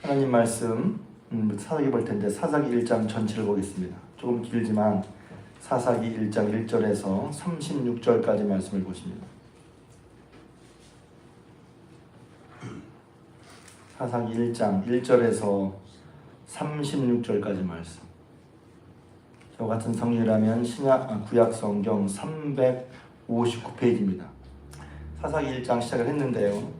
하나님 말씀 음, 사사기 볼 텐데 사사기 1장 전체를 보겠습니다. 조금 길지만 사사기 1장 1절에서 36절까지 말씀을 보십니다. 사사기 1장 1절에서 36절까지 말씀. 저 같은 성경이라면 신약 아, 구약 성경 359페이지입니다. 사사기 1장 시작을 했는데요.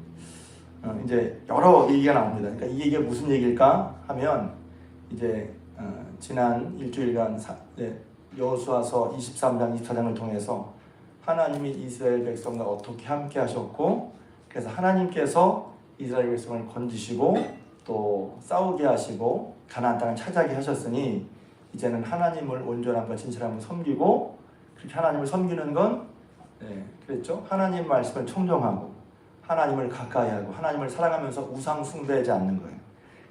어, 이제 여러 얘기가 나옵니다. 그러니까 이 얘기가 무슨 얘기일까 하면 이제 어, 지난 일주일간 여호수아서 23장 24장을 통해서 하나님이 이스라엘 백성과 어떻게 함께 하셨고 그래서 하나님께서 이스라엘 백성을 건지시고 또 싸우게 하시고 가나안 땅을 차지하게 하셨으니 이제는 하나님을 온전함과 진실함을 섬기고 그렇게 하나님을 섬기는 건 네, 그랬죠. 하나님 말씀을 청정하고 하나님을 가까이 하고 하나님을 사랑하면서 우상 숭배하지 않는 거예요.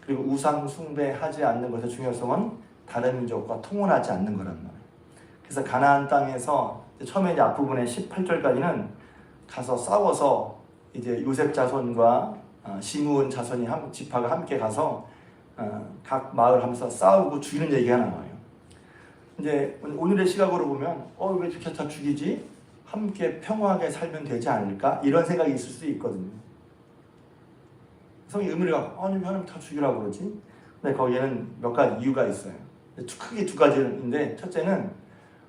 그리고 우상 숭배하지 않는 것의 중요성은 다른 민족과 통혼하지 않는 거란 말이에요. 그래서 가나안 땅에서 처음에 이제 앞부분에 18절까지는 가서 싸워서 이제 요셉 자손과 어, 시므온 자손이 한 지파가 함께 가서 어, 각 마을 하면서 싸우고 죽이는 얘기가 나와요. 이제 오늘의 시각으로 보면 어왜 이렇게 다 죽이지? 함께 평화하게 살면 되지 않을까? 이런 생각이 있을 수 있거든요. 성이 의미를 갖고 아니 하나님 다 죽이라고 그러지? 근데 거기에는 몇 가지 이유가 있어요. 크게 두 가지인데 첫째는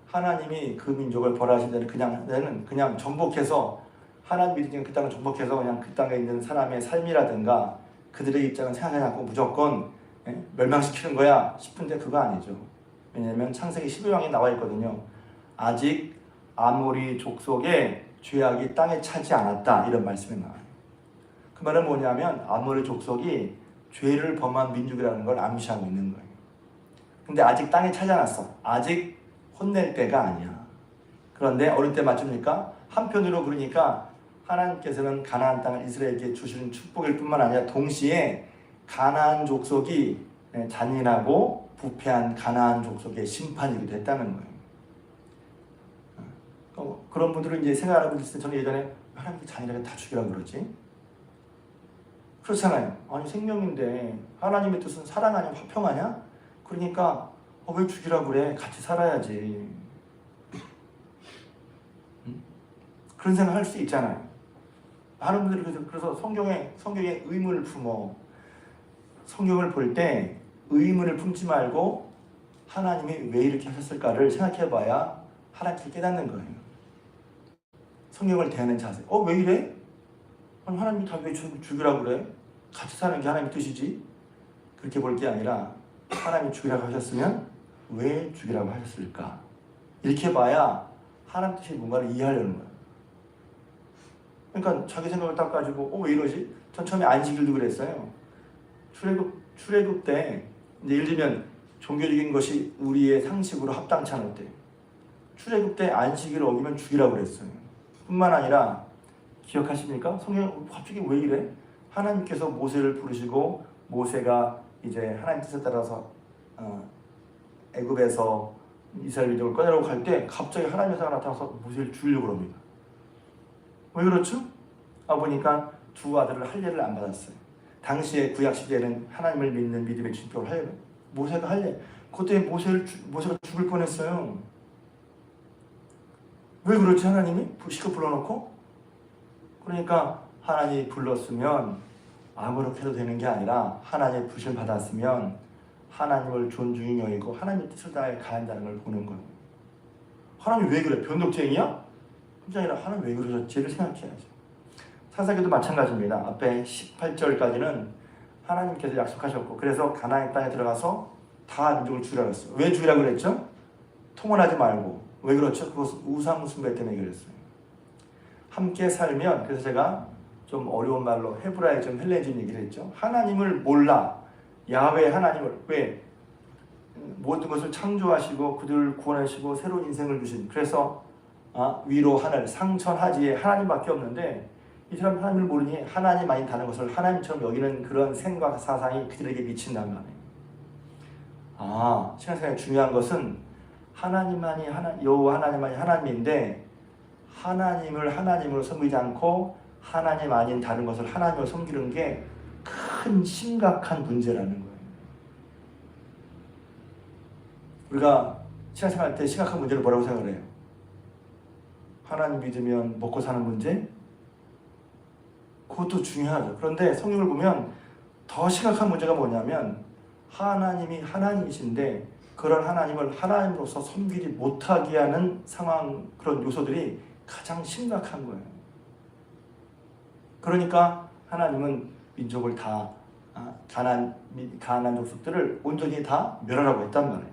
하나님이 그 민족을 벌하신 데는 그냥 데는 그냥 정복해서 하나님 믿으면 그 땅을 정복해서 그냥 그 땅에 있는 사람의 삶이라든가 그들의 입장은 생각하지 않고 무조건 예? 멸망시키는 거야 싶은데 그거 아니죠. 왜냐하면 창세기 12장에 나와 있거든요. 아직 아모리 족속의 죄악이 땅에 차지 않았다 이런 말씀이 나와요. 그 말은 뭐냐면 아모리 족속이 죄를 범한 민족이라는 걸 암시하고 있는 거예요. 근데 아직 땅에 차지 않았어. 아직 혼낼 때가 아니야. 그런데 어느 때 맞춥니까? 한편으로 그러니까 하나님께서는 가나안 땅을 이스라엘에게 주시는 축복일 뿐만 아니라 동시에 가나안 족속이 잔인하고 부패한 가나안 족속의 심판이기도 했다는 거예요. 어, 그런 분들은 이제 생각하는 분들 있을 때 저는 예전에 하나님께 잔인하게 다 죽이라고 그러지? 그렇잖아요. 아니 생명인데 하나님의 뜻은 사랑 아니야 화평 아니야? 그러니까 어, 왜 죽이라고 그래? 같이 살아야지. 음? 그런 생각 할 수 있잖아요. 많은 분들이 그래서, 그래서 성경에 성경에 의문을 품어 성경을 볼 때 의문을 품지 말고 하나님이 왜 이렇게 하셨을까를 생각해봐야 하나님께 깨닫는 거예요. 성경을 대하는 자세. 어, 왜 이래? 아니, 하나님이 다 왜 죽이라고 그래? 같이 사는 게 하나님의 뜻이지? 그렇게 볼 게 아니라 하나님이 죽이라고 하셨으면 왜 죽이라고 하셨을까? 이렇게 봐야 하나님 뜻이 뭔가를 이해하려는 거예요. 그러니까 자기 생각을 딱 가지고 어, 왜 이러지? 전 처음에 안식일도 그랬어요. 출애굽, 출애굽 때 예를 들면 종교적인 것이 우리의 상식으로 합당치 않을 때 출애굽 때 안식일을 어기면 죽이라고 그랬어요. 뿐만 아니라 기억하십니까? 성경 갑자기 왜 이래? 하나님께서 모세를 부르시고 모세가 이제 하나님 뜻에 따라서 어, 애굽에서 이스라엘 민족을 꺼내라고 갈 때 갑자기 하나님 의 사가 나타나서 모세를 죽이려고 합니다. 왜 그렇죠? 아 보니까 두 아들을 할례를 안 받았어요. 당시에 구약 시대에는 하나님을 믿는 믿음의 증표를 할례. 모세가 할례. 그때 모세를 모세가 죽을 뻔했어요. 왜 그렇지 하나님이 시켜 불러놓고? 그러니까 하나님이 불렀으면 아무렇게 해도 되는 게 아니라 하나님의 부심을 받았으면 하나님을 존중히 여기고 하나님의 뜻을 다해 가야 한다는 걸 보는 거예요. 하나님 왜 그래? 변덕쟁이야? 그게 아니라 하나님 왜 그러셨지를 생각해야죠. 사사기도 마찬가지입니다. 앞에 18절까지는 하나님께서 약속하셨고 그래서 가나안 땅에 들어가서 다 민족을 죽이라고 했어요. 왜 죽이라고 그랬죠? 통원하지 말고 왜 그렇죠? 그것은 우상 숭배 때문에 그랬어요. 함께 살면 그래서 제가 좀 어려운 말로 헤브라이 좀 헬레진 얘기를 했죠. 하나님을 몰라 야훼 하나님을 왜 모든 것을 창조하시고 그들을 구원하시고 새로운 인생을 주신 그래서 아, 위로 하늘 상천하지에 하나님밖에 없는데 이 사람 하나님을 모르니 하나님 아닌 다른 것을 하나님처럼 여기는 그런 생각 사상이 그들에게 미친다는 거예요. 아 신앙생활 중요한 것은 하나님만이 하나 여호와 하나님만이 하나님인데 하나님을 하나님으로 섬기지 않고 하나님 아닌 다른 것을 하나님으로 섬기는 게 큰 심각한 문제라는 거예요. 우리가 신앙생활 때 심각한 문제를 뭐라고 생각을 해요? 하나님 믿으면 먹고 사는 문제? 그것도 중요하죠. 그런데 성경을 보면 더 심각한 문제가 뭐냐면 하나님이 하나님이신데 그런 하나님을 하나님으로서 섬기지 못하게 하는 상황 그런 요소들이 가장 심각한 거예요. 그러니까 하나님은 민족을 다 아, 가난 가난 족속들을 온전히 다 멸하라고 했단 말이에요.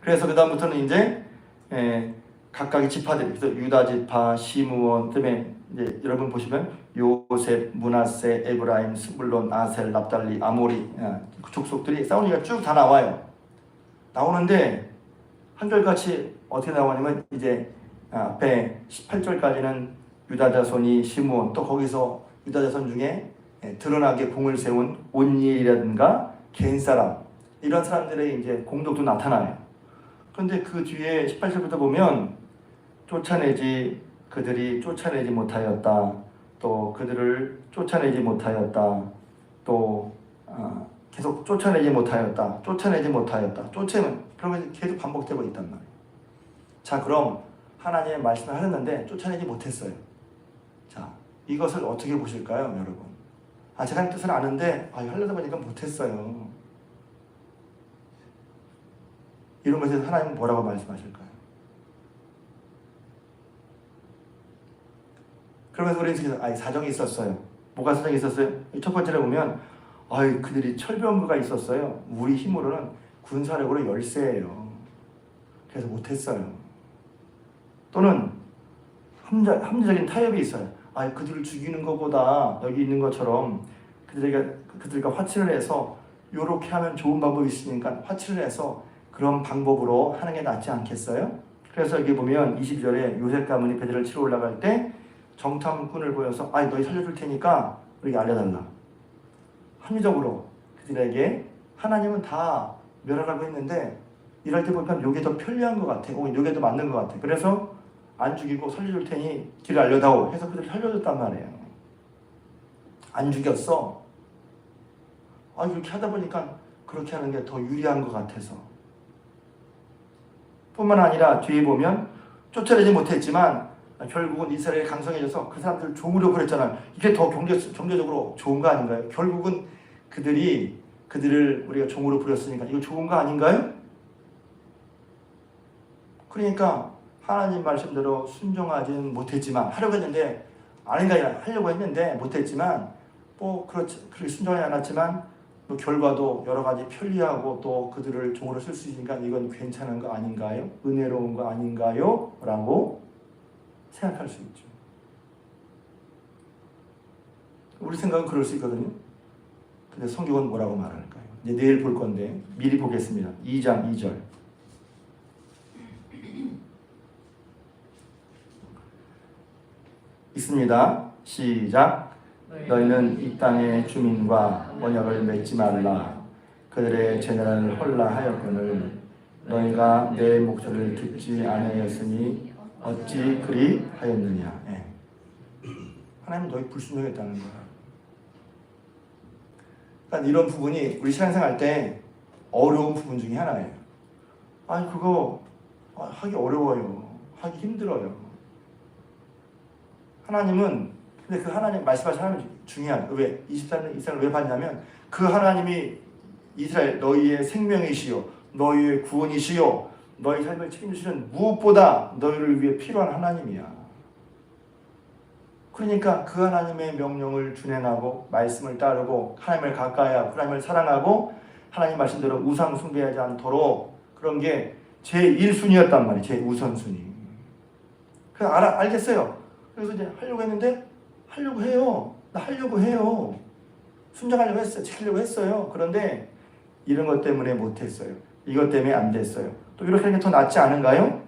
그래서 그 다음부터는 이제 에, 각각의 지파들, 그래서 유다 지파, 시므온, 그다음에 이제 여러분 보시면 요셉, 문하세, 에브라임, 스불론, 아셀, 납달리, 아모리 아, 그 족속들이 얘기가 쭉다 나와요. 나오는데 한결같이 어떻게 나오냐면 이제 앞에 18절까지는 유다 자손이 시므온 또 거기서 유다 자손 중에 예, 드러나게 공을 세운 온니라든가 겐 사람 이런 사람들의 이제 공덕도 나타나요. 그런데 그 뒤에 18절부터 보면 쫓아내지 그들이 쫓아내지 못하였다. 또 그들을 쫓아내지 못하였다. 또 어, 계속 쫓아내지 못하였다. 쫓아내지 못하였다. 쫓아내면 게 계속 반복되고 있단 말이에요. 자, 그럼 하나님의 말씀을 하셨는데 쫓아내지 못했어요. 자, 이것을 어떻게 보실까요, 여러분? 아, 제가 뜻을 아는데 아, 하려다 보니까 못했어요. 이런 것에 대해서 하나님 뭐라고 말씀하실까요? 그러면서 우리는 아, 사정이 있었어요. 뭐가 사정이 있었어요? 첫 번째로 보면 아, 그들이 철병거가 있었어요. 우리 힘으로는 군사력으로 열세예요. 그래서 못했어요. 또는 함자, 함자적인 타협이 있어요. 아, 그들을 죽이는 것보다 여기 있는 것처럼 그들에게 그들과 화치를 해서 이렇게 하면 좋은 방법이 있으니까 화치를 해서 그런 방법으로 하는 게 낫지 않겠어요? 그래서 여기 보면 20절에 요셉 가문이 베드를 치러 올라갈 때 정탐꾼을 보여서 아 너희 살려줄 테니까 우리에게 알려달라. 합리적으로 그들에게 하나님은 다 멸하라고 했는데 이럴 때 보니까 요게 더 편리한 것 같아. 혹은 요게 더 맞는 것 같아. 그래서 안 죽이고 살려줄 테니 길을 알려다오 해서 그들을 살려줬단 말이에요. 안 죽였어. 아 이렇게 하다 보니까 그렇게 하는 게 더 유리한 것 같아서. 뿐만 아니라 뒤에 보면 쫓아내지 못했지만 결국은 이스라엘이 강성해져서 그 사람들 종으로 버렸잖아요. 이게 더 경제, 경제적으로 좋은 거 아닌가요? 결국은 그들이 그들을 우리가 종으로 부렸으니까 이거 좋은 거 아닌가요? 그러니까 하나님 말씀대로 순종하지는 못했지만 하려고 했는데 아닌가 하려고 했는데 못했지만 뭐 그렇지 그렇게 순종하지 않았지만 또 결과도 여러 가지 편리하고 또 그들을 종으로 쓸 수 있으니까 이건 괜찮은 거 아닌가요? 은혜로운 거 아닌가요? 라고 생각할 수 있죠. 우리 생각은 그럴 수 있거든요. 근데 성경은 뭐라고 말할까요? 이제 내일 볼 건데 미리 보겠습니다. 2장 2절. 있습니다. 시작. 너희는 이 땅의 주민과 언약을 맺지 말라. 그들의 재난을 헐라하였거늘 너희가 내 목소리를 듣지 아니하였으니 어찌 그리 하였느냐. 예. 하나님 너희 불순종했다는 거야. 그러니까 이런 부분이 우리 신앙생활 때 어려운 부분 중에 하나예요. 아니 그거 하기 어려워요. 하기 힘들어요. 하나님은 근데 그 하나님 말씀하신 하나님 중요한 왜 24년 이상을 왜 받냐면 그 하나님이 이스라엘 너희의 생명이시요 너희의 구원이시요 너희 삶을 책임지시는 무엇보다 너희를 위해 필요한 하나님이야. 그러니까 그 하나님의 명령을 준행하고 말씀을 따르고 하나님을 가까이하고 하나님을 사랑하고 하나님 말씀대로 우상 숭배하지 않도록 그런 게 제 1순위였단 말이에요. 제 우선순위. 그래서 알아, 알겠어요. 그래서 이제 하려고 했는데 하려고 해요. 나 하려고 해요. 순종하려고 했어요. 지키려고 했어요. 그런데 이런 것 때문에 못 했어요. 이것 때문에 안 됐어요. 또 이렇게 하는 게 더 낫지 않은가요?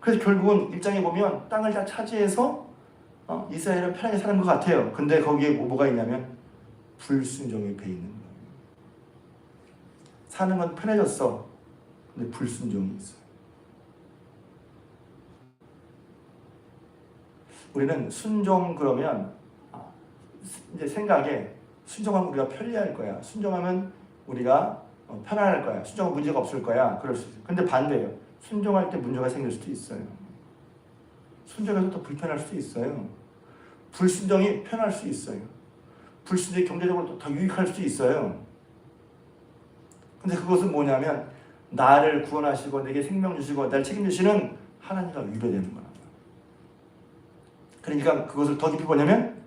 그래서 결국은 일장에 보면 땅을 다 차지해서 어, 이스라엘은 편하게 사는 것 같아요. 근데 거기에 뭐, 뭐가 있냐면 불순종이 배 있는 거예요. 사는 건 편해졌어. 근데 불순종이 있어요. 우리는 순종 그러면 아, 이제 생각에 순종하면 우리가 편리할 거야. 순종하면 우리가 어, 편안할 거야. 순종하면 문제가 없을 거야. 그럴 수 있어요. 근데 반대예요. 순종할 때 문제가 생길 수도 있어요. 순종해서 또 불편할 수도 있어요. 불순종이 편할 수 있어요. 불순종이 경제적으로 또더 유익할 수도 있어요. 근데 그것은 뭐냐면 나를 구원하시고 내게 생명 주시고 나를 책임지시는 하나님과 위배되는 거야. 그러니까 그것을 더 깊이 보냐면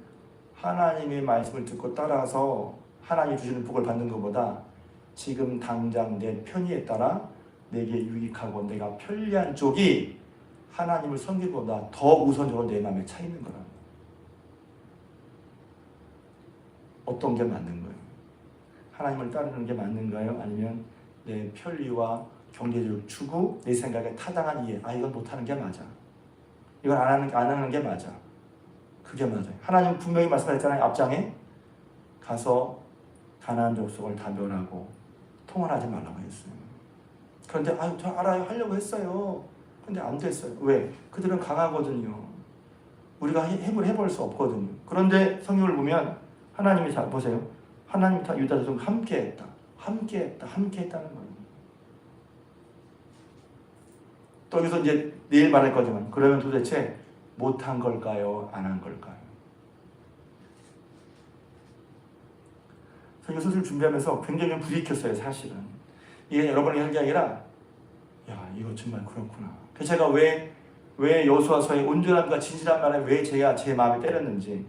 하나님의 말씀을 듣고 따라서 하나님이 주시는 복을 받는 것보다 지금 당장 내 편의에 따라 내게 유익하고 내가 편리한 쪽이 하나님을 섬기보다 더 우선적으로 내 마음에 차 있는 거라. 어떤 게 맞는 거예요? 하나님을 따르는 게 맞는가요? 아니면 내 편리와 경제적 추구, 내 생각에 타당한 이해, 아 이건 못하는 게 맞아. 이건 안 하는 안 하는 게 맞아. 그게 맞아요. 하나님 분명히 말씀하셨잖아요. 앞장에 가서 가나안 족속을 다 멸하고 통원하지 말라고 했어요. 그런데 아유 저 알아요 하려고 했어요. 근데 안 됐어요. 왜? 그들은 강하거든요. 우리가 해- 해볼 해볼 수 없거든요. 그런데 성경을 보면 하나님이 자 보세요. 하나님 다 유다 족속 함께했다. 함께했다. 함께했다는 거예요. 또 여기서 이제 내일 말할 거지만 그러면 도대체 못한 걸까요? 안 한 걸까요? 저희 소설 준비하면서 굉장히 부딪혔어요, 사실은. 이게 여러분이 하는 게 아니라, 야, 이거 정말 그렇구나. 그래서 제가 왜, 왜 여수와서의 온전함과 진실한 말에 왜 제가 제 마음에 때렸는지,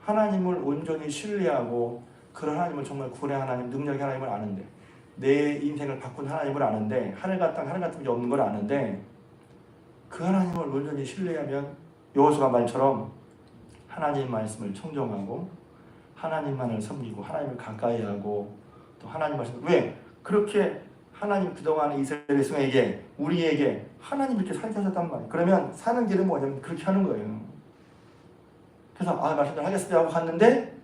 하나님을 온전히 신뢰하고, 그런 하나님을 정말 구원의 하나님, 능력의 하나님을 아는데, 내 인생을 바꾼 하나님을 아는데, 하늘과 땅, 하늘 같은 게 없는 걸 아는데, 그 하나님을 온전히 신뢰하면 여호수아 말처럼 하나님 말씀을 청정하고 하나님만을 섬기고 하나님을 가까이하고 또 하나님 말씀 왜 그렇게 하나님 그동안 이스라엘 백성에게 우리에게 하나님 이렇게 살게 하셨단 말이에요. 그러면 사는 길은 뭐냐면 그렇게 하는 거예요. 그래서 아 말씀을 하겠습니다 하고 갔는데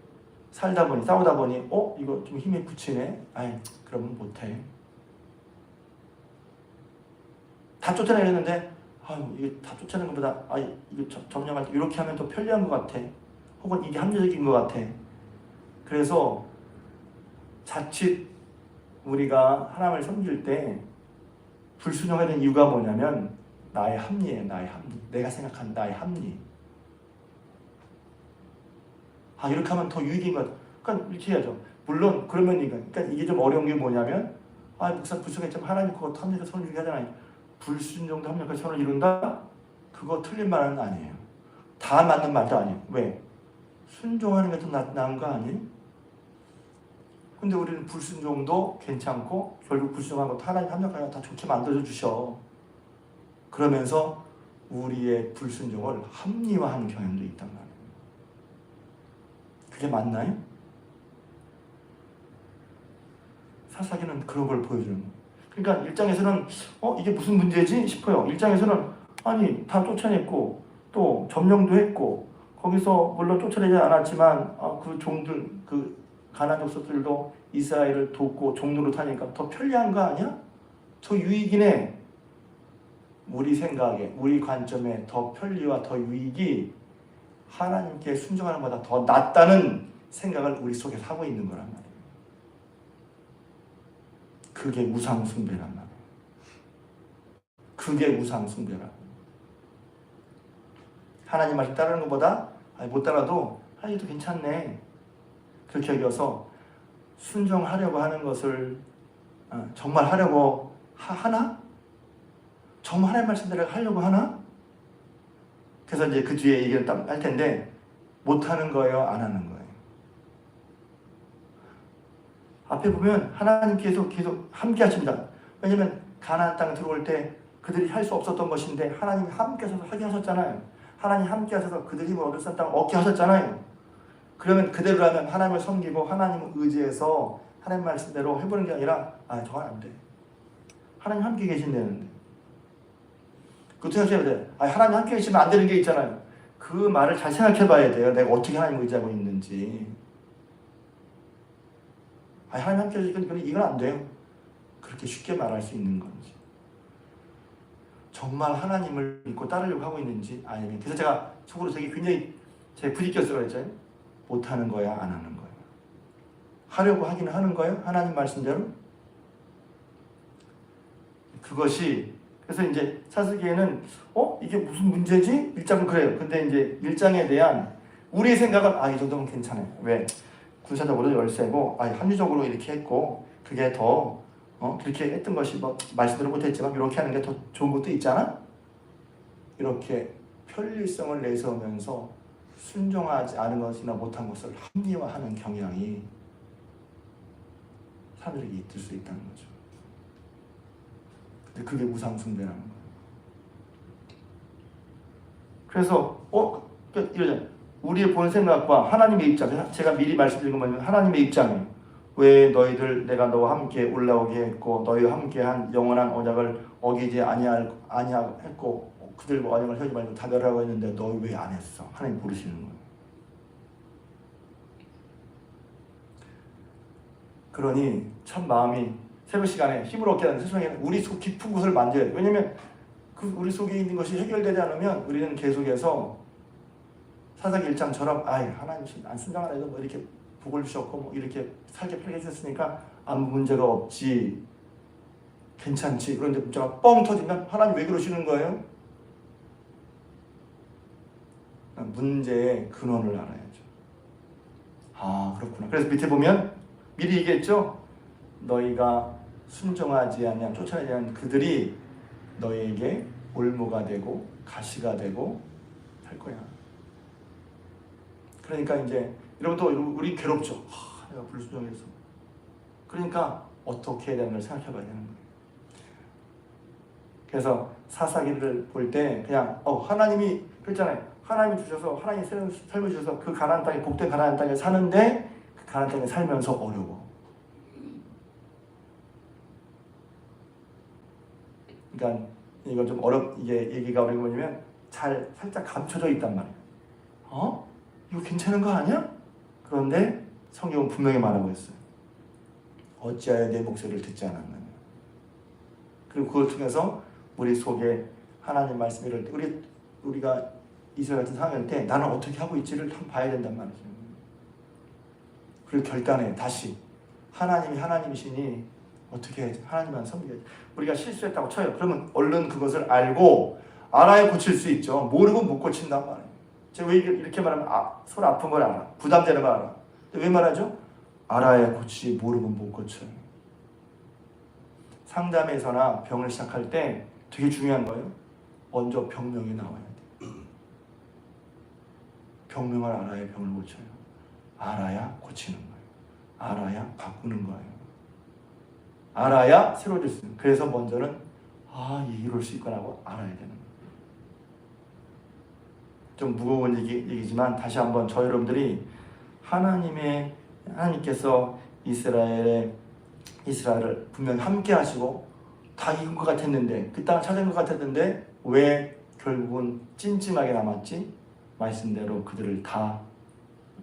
살다 보니 싸우다 보니 어 이거 좀 힘이 붙이네. 아이 그러면 못해. 다 쫓아내렸는데 아유 이게 다 쫓아내는 것보다 아 이게 점- 점령할 때 이렇게 하면 더 편리한 것 같아. 혹은 이게 합리적인 것 같아. 그래서 자칫 우리가 하나님을 섬길 때 불순종하는 이유가 뭐냐면 나의 합리예요. 나의 합리. 내가 생각한 나의 합리. 아 이렇게 하면 더 유익인 것. 그러니까 이렇게 해야죠. 물론 그러면 이거 그러니까 이게 좀 어려운 게 뭐냐면 아 목사 불순했지만 하나님 그거 합리가 선을 주게 하잖아요. 불순종도 합리가 선을 이룬다? 그거 틀린 말은 아니에요. 다 맞는 말도 아니에요. 왜? 순종하는 게 더 나은 거 아니에요? 근데 우리는 불순종도 괜찮고 결국 불순종한 것도 하나님 합력하여 다 좋게 만들어 주셔. 그러면서 우리의 불순종을 합리화하는 경향도 있단 말이에요. 그게 맞나요? 사사기는 그런 걸 보여주는 거예요. 그러니까 일장에서는 어 이게 무슨 문제지 싶어요. 일장에서는 아니 다 쫓아냈고 또 점령도 했고 거기서 물론 쫓아내지 않았지만 아, 그 종들 그 가나안 족속들도 이스라엘을 돕고 종로로 타니까 더 편리한 거 아니야? 더 유익이네. 우리 생각에 우리 관점에 더 편리와 더 유익이 하나님께 순종하는 것보다 더 낫다는 생각을 우리 속에 하고 있는 거란 말이에요. 그게 우상 숭배란 말이에요. 그게 우상 숭배라. 하나님 말씀 따르는 것보다 아니, 못 따라도 아 이도 괜찮네. 여겨서 순종하려고 하는 것을 어, 정말 하려고 하, 하나? 정말 하나님 말씀대로 하려고 하나? 그래서 이제 그 뒤에 얘기를 딱할 텐데 못 하는 거예요, 안 하는 거예요. 앞에 보면 하나님께서 계속 함께 하십니다. 왜냐면 가나안 땅 들어올 때 그들이 할 수 없었던 것인데 하나님이 함께 하셔서 하게 하셨잖아요. 하나님 함께 하셔서 그들이 뭐 얻을 수 땅을 얻게 하셨잖아요. 그러면 그대로라면 하나님을 섬기고 하나님을 의지해서 하나님 말씀대로 해보는 게 아니라 아 저건 안 돼. 하나님 함께 계신다는데. 그 생각해야 돼. 아 하나님 함께 계시면 안 되는 게 있잖아요. 그 말을 잘 생각해 봐야 돼요. 내가 어떻게 하나님을 의지하고 있는지. 아 하나님 함께 계시니까 이건 안 돼요. 그렇게 쉽게 말할 수 있는 건지. 정말 하나님을 믿고 따르려고 하고 있는지 아니면 그래서 제가 속으로 되게 굉장히 제 부딪혔어요 그랬잖아요. 못 하는 거야, 안 하는 거야? 하려고 하긴 하는 거예요? 하나님 말씀대로? 그것이 그래서 이제 사스기에는 어 이게 무슨 문제지? 일장은 그래요. 근데 이제 일장에 대한 우리의 생각은 아 이 정도면 괜찮아요. 왜 군사적으로 열세고 아 합리적으로 이렇게 했고 그게 더 어, 그렇게 했던 것이 뭐 말씀대로 못했지만 이렇게 하는 게 더 좋은 것도 있잖아. 이렇게 편리성을 내세우면서 순종하지 않은 것이나 못한 것을 합리화하는 경향이 사람들에게 있을 수 있다는 거죠. 근데 그게 무상숭배라는 거예요. 그래서 어 그러니까 이러잖아요. 우리의 본 생각과 하나님의 입장, 제가 미리 말씀드린 것만 하나님의 입장이에요. 왜 너희들 내가 너와 함께 올라오게 했고 너희와 함께한 영원한 언약을 어기지 아니할 아니했고 그들과 언약을 세우지 말고 다별하고 했는데 너희 왜안 했어? 하나님 부르시는 거예요. 그러니 참 마음이 새벽 시간에 힘을 얻게 하는 세상에 우리 속 깊은 곳을 만져야 돼. 왜냐면 그 우리 속에 있는 것이 해결되지 않으면 우리는 계속해서 사사기 일장처럼 아이 하나님 안 순장하라 해도 뭐 이렇게 복을 주셨고 뭐 이렇게 살게 편하게 해주셨으니까 아무 문제가 없지 괜찮지 그런데 문제가 뻥 터지면 하나님 왜 그러시는 거예요? 문제의 근원을 알아야죠. 아 그렇구나. 그래서 밑에 보면 미리 얘기했죠. 너희가 순종하지 않냐 쫓아내지 않는 그들이 너희에게 올무가 되고 가시가 되고 할 거야. 그러니까 이제 여러분도 우리 괴롭죠. 하, 내가 불순종해서. 그러니까 어떻게 해야 되는걸 생각해봐야 되는 거예요. 그래서 사사기를 볼 때 그냥 어 하나님이 그랬잖아요. 하나님이 주셔서 하나님 삶을 주셔서 그 가나안 땅에 복된 가나안 땅에 사는데 그 가나안 땅에 살면서 어려워. 그러니까 이거 좀 어렵 이게 얘기가 어려운 뭐냐면 잘 살짝 감춰져 있단 말이에요. 어? 이거 괜찮은 거 아니야? 그런데 성경은 분명히 말하고 있어요. 어찌하여 내 목소리를 듣지 않았느냐. 그리고 그걸 통해서 우리 속에 하나님 말씀이 이럴 때 우리 우리가 이스라엘 같은 상황일 때 나는 어떻게 하고 있지를 한번 봐야 된단 말이죠. 그리고 결단해 다시 하나님이 하나님이시니 어떻게? 하나님만 섬겨야지. 우리가 실수했다고 쳐요. 그러면 얼른 그것을 알고 알아야 고칠 수 있죠. 모르고 못 고친단 말이에요. 제가 왜 이렇게 말하면 아, 손 아픈 걸 알아. 부담되는 걸 알아. 왜 말하죠? 알아야 고치지 모르면 못 고쳐요. 상담에서나 병을 시작할 때 되게 중요한 거예요. 먼저 병명이 나와야 돼. 병명을 알아야 병을 고쳐요. 알아야 고치는 거예요. 알아야 바꾸는 거예요. 알아야 새로워질 수 있는. 그래서 먼저는 아 이럴 수 있구나 하고 알아야 되는 거예요. 좀 무거운 얘기, 얘기지만 다시 한번 저 여러분들이 하나님의 하나님께서 이스라엘의 이스라엘을 분명 함께 하시고 다 이긴 것 같았는데 그 땅을 찾은 것 같았는데 왜 결국은 찜찜하게 남았지? 말씀대로 그들을 다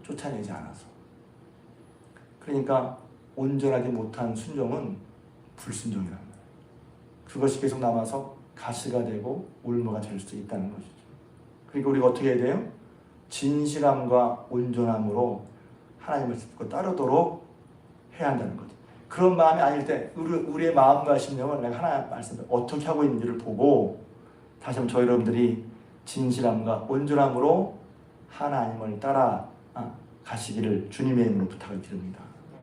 쫓아내지 않아서 그러니까 온전하게 못한 순종은 불순종이란 말이에요. 그것이 계속 남아서 가시가 되고 올무가 될 수 있다는 것이죠. 그러니까 우리가 어떻게 해야 돼요? 진실함과 온전함으로 하나님을 듣고 따르도록 해야 한다는 거죠. 그런 마음이 아닐 때 우리, 우리의 마음과 심령을 내가 하나님 말씀을 어떻게 하고 있는지를 보고 다시 한번 저희 여러분들이 진실함과 온전함으로 하나님을 따라 아, 가시기를 주님의 이름으로 부탁을 드립니다.